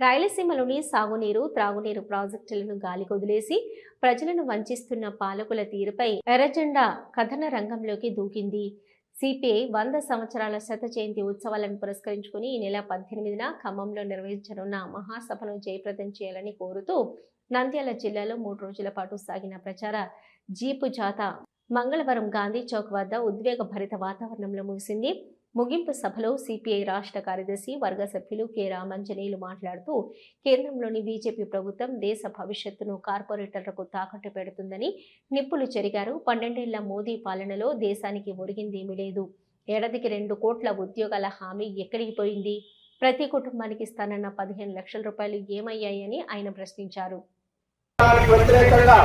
రాయలసీమలోని సాగునీరు త్రాగునీరు ప్రాజెక్టులను గాలికొదిలేసి ప్రజలను వంచిస్తున్న పాలకుల తీరుపై ఎర్రజెండా కథన రంగంలోకి దూకింది. సిపిఐ వంద సంవత్సరాల శత జయంతి ఉత్సవాలను పురస్కరించుకుని ఈ నెల పద్దెనిమిదిన ఖమ్మంలో నిర్వహించనున్న మహాసభను జయప్రదం చేయాలని కోరుతూ నంద్యాల జిల్లాలో మూడు రోజుల పాటు సాగిన ప్రచార జీపు జాత మంగళవారం గాంధీ చౌక్ వద్ద ఉద్వేగభరిత వాతావరణంలో ముగిసింది. ముగింపు సభలో సిపిఐ రాష్ట్ర కార్యదర్శి వర్గ సభ్యులు కె. రామంజనేయులు మాట్లాడుతూ కేంద్రంలోని బీజేపీ ప్రభుత్వం దేశ భవిష్యత్తును కార్పొరేటర్లకు తాకట్టు పెడుతుందని నిప్పులు చెరిగారు. పన్నెండేళ్ళ మోదీ పాలనలో దేశానికి ఒరిగిందేమీ లేదు. ఏడాదికి రెండు కోట్ల ఉద్యోగాల హామీ ఎక్కడికి పోయింది? ప్రతి కుటుంబానికి ఇస్తానన్న పదిహేను లక్షల రూపాయలు ఏమయ్యాయని ఆయన ప్రశ్నించారు. వ్యతిరేకంగా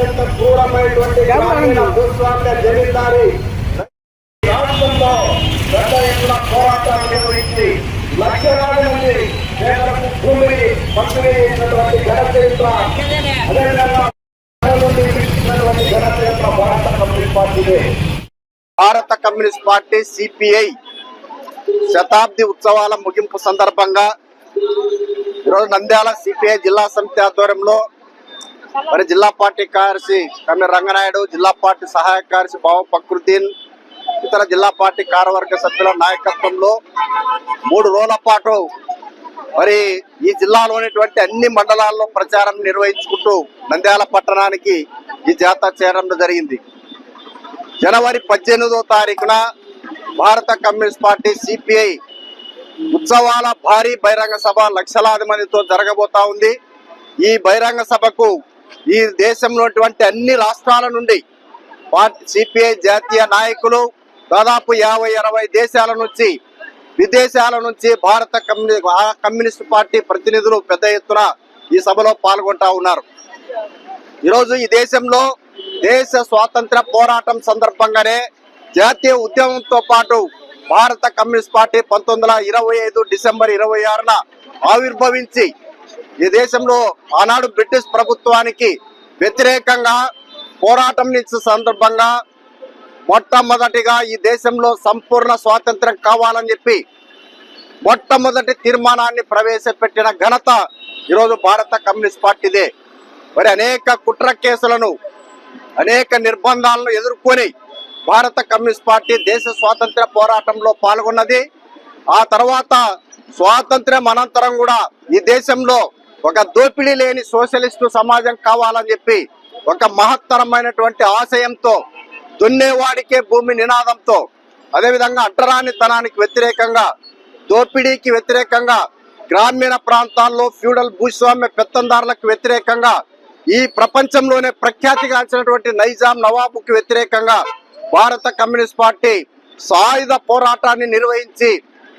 అత్యంత క్రూరమైనటువంటి గ్రామీణ భూస్వామ్య జమీందారి రాష్ట్రంలో పెద్ద ఎత్తున పోరాటాలు నిర్వహించి లక్షలాది మంది పేదలకు భూమిని పంపిణీ చేసినటువంటి ఘన చరిత్ర అదేవిధంగా ఘన భారత కమ్యూనిస్ట్ పార్టీదే. భారత కమ్యూనిస్ట్ పార్టీ సిపిఐ శతాబ్ది ఉత్సవాల ముగింపు సందర్భంగా ఈరోజు నంద్యాల సిపిఐ జిల్లా సమితి ఆధ్వర్యంలో మరి జిల్లా పార్టీ కార్యదర్శి కమ్మి రంగనాయుడు జిల్లా పార్టీ సహాయ కార్యదర్శి బావ ఫక్రుద్దీన్ ఇతర జిల్లా పార్టీ కార్యవర్గ సభ్యుల నాయకత్వంలో మూడు రోజుల పాటు మరి ఈ జిల్లాలోనేటువంటి అన్ని మండలాల్లో ప్రచారం నిర్వహించుకుంటూ నంద్యాల పట్టణానికి ఈ జాత చేరడం జరిగింది. జనవరి పద్దెనిమిదో తారీఖున భారత కమ్యూనిస్ట్ పార్టీ సిపిఐ ఉత్సవాల భారీ బహిరంగ సభ లక్షలాది మందితో జరగబోతా ఉంది. ఈ బహిరంగ సభకు ఈ దేశంలో అన్ని రాష్ట్రాల నుండి సిపిఐ జాతీయ నాయకులు దాదాపు యాభై అరవై దేశాల నుంచి విదేశాల నుంచి భారత కమ్యూని కమ్యూనిస్ట్ పార్టీ ప్రతినిధులు పెద్ద ఎత్తున ఈ సభలో పాల్గొంటా ఉన్నారు. ఈరోజు ఈ దేశంలో దేశ స్వాతంత్ర పోరాటం సందర్భంగానే జాతీయ ఉద్యమంతో పాటు భారత కమ్యూనిస్ట్ పార్టీ పంతొమ్మిది ఇరవై ఐదు డిసెంబర్ ఇరవై ఆరున ఆవిర్భవించి ఈ దేశంలో ఆనాడు బ్రిటిష్ ప్రభుత్వానికి వ్యతిరేకంగా పోరాటం సందర్భంగా మొట్టమొదటిగా ఈ దేశంలో సంపూర్ణ స్వాతంత్రం కావాలని చెప్పి మొట్టమొదటి తీర్మానాన్ని ప్రవేశపెట్టిన ఘనత ఈరోజు భారత కమ్యూనిస్ట్ పార్టీదే. మరి అనేక కుట్ర కేసులను అనేక నిర్బంధాలను ఎదుర్కొని భారత కమ్యూనిస్ట్ పార్టీ దేశ స్వాతంత్ర పోరాటంలో పాల్గొన్నది. ఆ తర్వాత స్వాతంత్ర్యం అనంతరం కూడా ఈ దేశంలో ఒక దోపిడీ లేని సోషలిస్టు సమాజం కావాలని చెప్పి ఒక మహత్తరమైనటువంటి ఆశయంతో దున్నేవాడికే భూమి నినాదంతో అదేవిధంగా అడ్డరానితనానికి వ్యతిరేకంగా దోపిడీకి వ్యతిరేకంగా గ్రామీణ ప్రాంతాల్లో ఫ్యూడల్ భూస్వామ్య పెత్తందారులకు వ్యతిరేకంగా ఈ ప్రపంచంలోనే ప్రఖ్యాతిగాంచినటువంటి నైజాం నవాబుకి వ్యతిరేకంగా భారత కమ్యూనిస్ట్ పార్టీ సాయుధ పోరాటాన్ని నిర్వహించి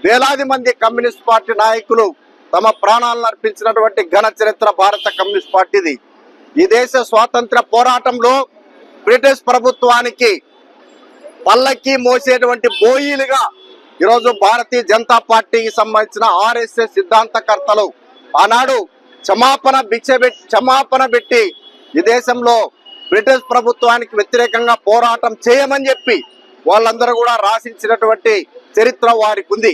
వేలాది మంది కమ్యూనిస్ట్ పార్టీ నాయకులు తమ ప్రాణాలను అర్పించినటువంటి ఘన చరిత్ర భారత కమ్యూనిస్ట్ పార్టీది. ఈ దేశ స్వాతంత్ర పోరాటంలో బ్రిటిష్ ప్రభుత్వానికి పల్లకి మోసేటువంటి బోయిలుగా ఈరోజు భారతీయ జనతా పార్టీకి సంబంధించిన ఆర్ఎస్ఎస్ సిద్ధాంతకర్తలు ఆనాడు క్షమాపణ భిక్ష క్షమాపణ పెట్టి ఈ దేశంలో బ్రిటిష్ ప్రభుత్వానికి వ్యతిరేకంగా పోరాటం చేయమని చెప్పి వాళ్ళందరూ కూడా రాసించినటువంటి చరిత్ర వారికి ఉంది.